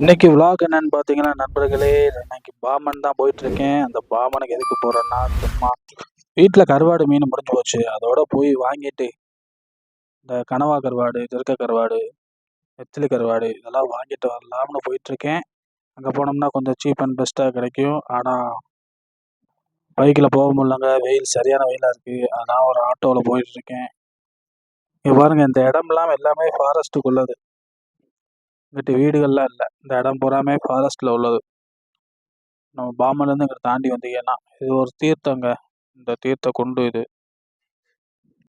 இன்னைக்கு விலாக் என்னன்னு பார்த்தீங்கன்னா நண்பர்களே இன்னைக்கு பாமன் தான் போயிட்டு இருக்கேன் அந்த பாமனுக்கு எதுக்கு போறேன்னா சும்மா வீட்டில் கருவாடு மீன் முடிஞ்சு போச்சு. அதோட போய் வாங்கிட்டு இந்த கனவா கருவாடு திருக்க கருவாடு நெத்திலி கருவாடு இதெல்லாம் வாங்கிட்டு வரலாம்னு போயிட்டு இருக்கேன் அங்கே போனோம்னா கொஞ்சம் சீப் அண்ட் பெஸ்ட்டாக கிடைக்கும். ஆனால் பைக்கில் போக முடியலங்க. வெயில் சரியான வெயிலாக இருக்குது அதான் ஒரு ஆட்டோவில் போயிட்டு இருக்கேன் இங்கே பாருங்கள் இந்த இடம்லாம் எல்லாமே ஃபாரஸ்ட்டுக்குள்ளது இங்கிட்டு வீடுகள்லாம் இல்லை. இந்த இடம் பூராமே ஃபாரஸ்ட்டில் உள்ளது. நம்ம பாம்பன்லேருந்து இங்கே தாண்டி வந்தீங்கன்னா இது ஒரு தீர்த்தங்க. இந்த தீர்த்த குண்டு இது.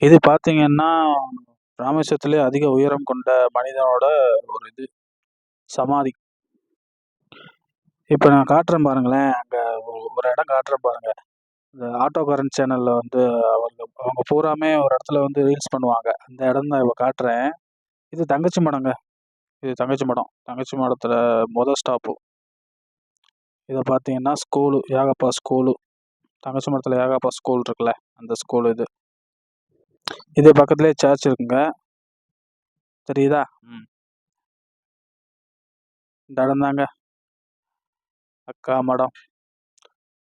இது பார்த்தீங்கன்னா ராமேஸ்வரத்திலே அதிக உயரம் கொண்ட மனிதனோட ஒரு இது. சமாதி. இப்போ நான் காட்டுறேன் பாருங்களேன். அங்கே ஒரு இடம் காட்டுறேன் பாருங்கள் இந்த ஆட்டோ கரண்ட் சேனலில் வந்து அவங்க அவங்க பூராமே ஒரு இடத்துல வந்து ரீல்ஸ் பண்ணுவாங்க. அந்த இடம் தான் இப்போ காட்டுறேன். இது தங்கச்சி மடங்க. இது தங்கச்சி மடம் தங்கச்சி மடத்தில் மொதல் ஸ்டாப்பு இதை பார்த்தீங்கன்னா ஸ்கூலு ஏகப்பா ஸ்கூலு தங்கச்சி மடத்தில் ஏகப்பா ஸ்கூல் இருக்குல்ல அந்த ஸ்கூல் இது. இது பக்கத்துலேயே சர்ச் இருக்குங்க. தெரியுதா? ம். இந்த இடம் தாங்க. அக்கா மடம்.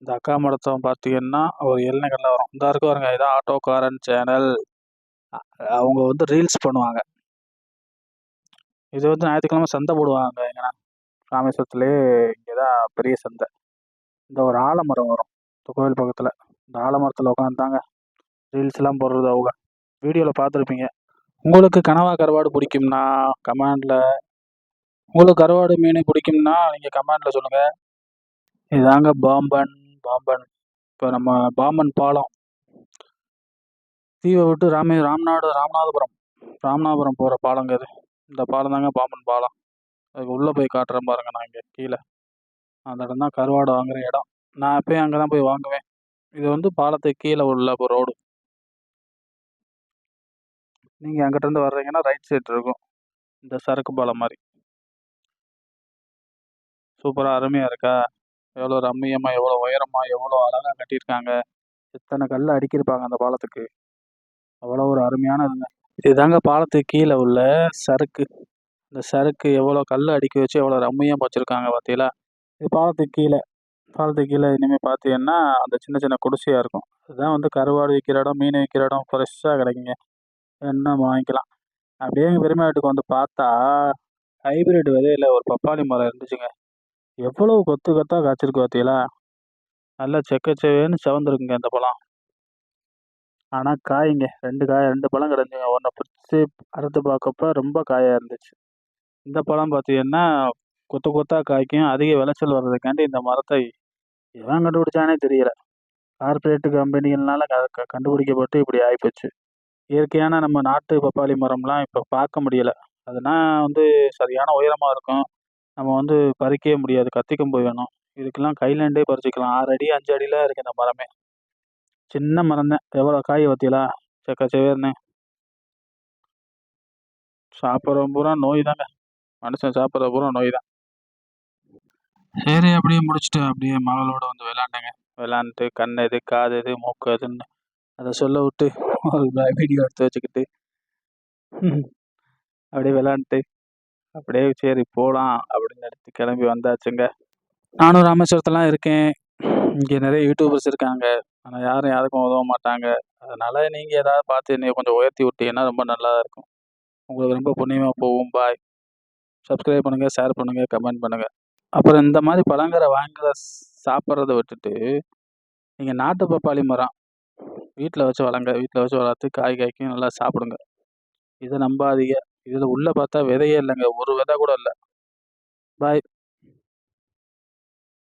இந்த அக்கா மடத்தை பார்த்தீங்கன்னா ஒரு எல்லைகளில் வரும். இந்த இருக்கு பாருங்க இதான் ஆட்டோக்காரன் சேனல் அவங்க வந்து ரீல்ஸ் பண்ணுவாங்க. இது வந்து ஞாயிற்றுக்கிழமை சந்தை போடுவாங்க. எங்கன்னா ராமேஸ்வரத்துலேயே இங்கே தான் பெரிய சந்தை. இந்த ஒரு ஆலமரம் வரும். இந்த கோவில் பக்கத்தில். இந்த ஆலமரத்தில் உட்காந்துதாங்க ரீல்ஸ்லாம் போடுறது அவங்க. வீடியோவில் பார்த்துருப்பீங்க. உங்களுக்கு கனவா கருவாடு பிடிக்கும்னா கமெண்டில் உங்களுக்கு கருவாடு மீன் பிடிக்கும்னா நீங்கள் கமெண்டில் சொல்லுங்கள் இதாங்க பாம்பன் பாம்பன். இப்போ நம்ம பாம்பன் பாலம். தீவை விட்டு ராமே ராம்நாடு ராமநாதபுரம். ராமநாதபுரம் போகிற பாலங்க இது. இந்த பாலம் தாங்க பாம்பன் பாலம். அதுக்கு உள்ளே போய் காட்டுறேன் பாருங்கள் நான் இங்கே கீழே. அந்த இடம் தான் கருவாடு வாங்குகிற இடம். நான் எப்பயும் அங்கே தான் போய் வாங்குவேன். இது வந்து பாலத்துக்கு கீழே உள்ள இப்போ ரோடு. நீங்கள் அங்கிட்டேருந்து வர்றீங்கன்னா ரைட் சைடு இருக்கும். இந்த சரக்கு பாலம் மாதிரி. சூப்பராக அருமையாக இருக்கா? எவ்வளோ ரம்மியமாக எவ்வளோ உயரமாக எவ்வளோ அழகாக கட்டியிருக்காங்க. எத்தனை கல் அடிக்கிருப்பாங்க அந்த பாலத்துக்கு. அவ்வளோ ஒரு அருமையான இதுங்க. இதுதாங்க பாலத்துக்கு கீழே உள்ள சரக்கு இந்த சரக்கு எவ்வளோ கல் அடுக்கி வச்சு எவ்வளோ ரம்மியாக வச்சுருக்காங்க பார்த்தீங்களா? இது பாலத்துக்கு கீழே. பாலத்துக்கு கீழே இனிமேல் பார்த்தீங்கன்னா அந்த சின்ன சின்ன குடிசையாக இருக்கும். அதுதான் வந்து கருவாடு விற்கிற இடம் மீன் விற்கிற இடம் ஃப்ரெஷ்ஷாக கிடைக்குங்க. என்ன வாங்கிக்கலாம். அப்படியே எங்கள் பெருமாட்டுக்கு வந்து பார்த்தா ஹைபிரிட் விதையில ஒரு பப்பாளி மரம் இருந்துச்சுங்க. எவ்வளோ கொத்து கொத்தாக காய்ச்சிருக்கு பார்த்தீங்களா? நல்லா செக்கச்சேவேன்னு செவந்துருக்குங்க இந்த பழம். ஆனால் காய்ங்க. ரெண்டு காய் ரெண்டு பழம் கிடந்துங்க ஒன்றை பிடிச்சி அறுத்து பார்க்கப்ப ரொம்ப காயாக இருந்துச்சு. இந்த பழம் பார்த்தீங்கன்னா கொத்து கொத்தாக காய்க்கும். அதிக விளைச்சல் வர்றதுக்காண்டி இந்த மரத்தை எவன் கண்டுபிடிச்சானே தெரியல. கார்பரேட்டு கம்பெனிகள்னால க கண்டுபிடிக்கப்பட்டு இப்படி ஆகிப்போச்சு இயற்கையான நம்ம நாட்டு பப்பாளி மரம்லாம் இப்போ பார்க்க முடியல. அதெல்லாம் வந்து சரியான உயரமாக இருக்கும். நம்ம வந்து பறிக்கவே முடியாது. கத்திக்கொம்பு வேணும். இதுக்கெல்லாம் கையிலேண்டே பறிச்சிக்கலாம். ஆறு அடி அஞ்சு அடியில் இருக்குது இந்த மரமே. சின்ன மரம் தான் எவ்வளோ காய் பார்த்தீங்களா செக்க செவேர்னு. சாப்பிட்றவன் பூரா நோய் தாங்க. மனுஷன் சாப்பிட்ற பூரா நோய் தான். சரி அப்படியே முடிச்சுட்டு அப்படியே மகளோட வந்து விளாண்டேங்க விளாண்டுட்டு கண் எது காது எது மூக்கு எதுன்னு அதை சொல்ல விட்டு வீடியோ எடுத்து வச்சுக்கிட்டு அப்படியே விளாண்டுட்டு அப்படியே சரி போகலாம் அப்படின்னு எடுத்து கிளம்பி வந்தாச்சுங்க. நானும் ராமேஸ்வரத்துலாம் இருக்கேன். இங்கே நிறைய யூடியூபர்ஸ் இருக்காங்க. ஆனால் யாரும் யாருக்கும் உதவ மாட்டாங்க. அதனால் நீங்கள் ஏதாவது பார்த்து நீங்கள் கொஞ்சம் உயர்த்தி விட்டீங்கன்னா ரொம்ப நல்லா இருக்கும். உங்களுக்கு ரொம்ப புண்ணியமாக போகும். பாய் சப்ஸ்கிரைப் பண்ணுங்கள் ஷேர் பண்ணுங்கள் கமெண்ட் பண்ணுங்கள் அப்புறம் இந்த மாதிரி பழங்கரை வாங்குற சாப்பிட்றத விட்டுட்டு நீங்கள் நாட்டு பப்பாளி மரம் வீட்டில் வச்சு வளங்க. வீட்டில் வச்சு வளர்த்து காய் காய்க்கும் நல்லா சாப்பிடுங்க. இதை நம்பாதீங்க. இதில் உள்ளே பார்த்தா விதையே இல்லைங்க. ஒரு விதை கூட இல்லை. பாய்